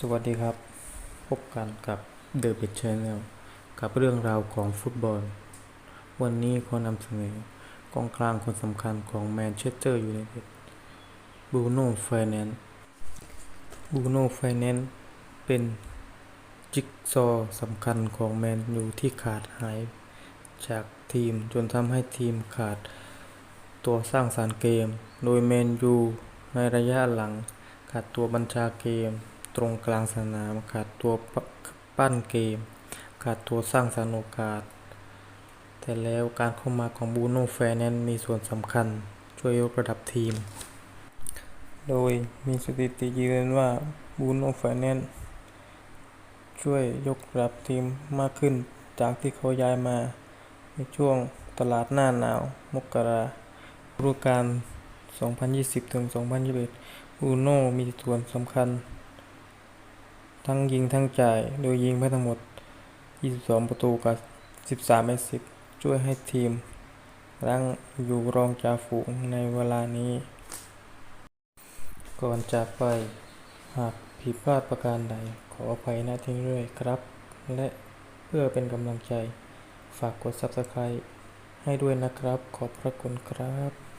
สวัสดีครับ พบกันกับ The b e t Channel กับเรื่องราวของฟุตบอล วันนี้ขอนำเสนอกองกลางคนสำคัญของแมนเชสเตอร์ยูไนเต็ดบูโน่ไฟแนนซ์บูโน่ไฟแนนซ์เป็นจิ๊กซอสำคัญของแมนยูที่ขาดหาย จากทีมจนทำให้ทีมขาดตัวสร้างสารรค์เกม โดยแมนยูในระยะหลังขาดตัวบัญชาเกม ตรงกลางสนาม ขาดตัวปั้นเกม ขาดตัวสร้างสรรค์โอกาส แต่แล้วการเข้ามาของบูโน่แฟร์แนนซ์มีส่วนสำคัญ ช่วยยกระดับทีม โดยมีสถิติยืนยันว่าบูโน่แฟร์แนนซ์ช่วยยกระดับทีมมากขึ้นจากที่เขาย้ายมาในช่วงตลาดหน้าหนาว มกราฤดูกาล2020-2021บูโน่มีส่วนสำคัญ ทั้งยิงทั้งจ่าย โดยยิงไปทั้งหมด 22 ประตูกับ 13แอสซิสต์ช่วยให้ทีมรั้งอยู่รองจ่าฝูงในเวลานี้ ก่อนจากไป หากผิดพลาดประการใด ขออภัยณที่นี้ด้วยครับ และเพื่อเป็นกำลังใจ ฝากกด Subscribe ให้ด้วยนะครับ ขอบพระคุณครับ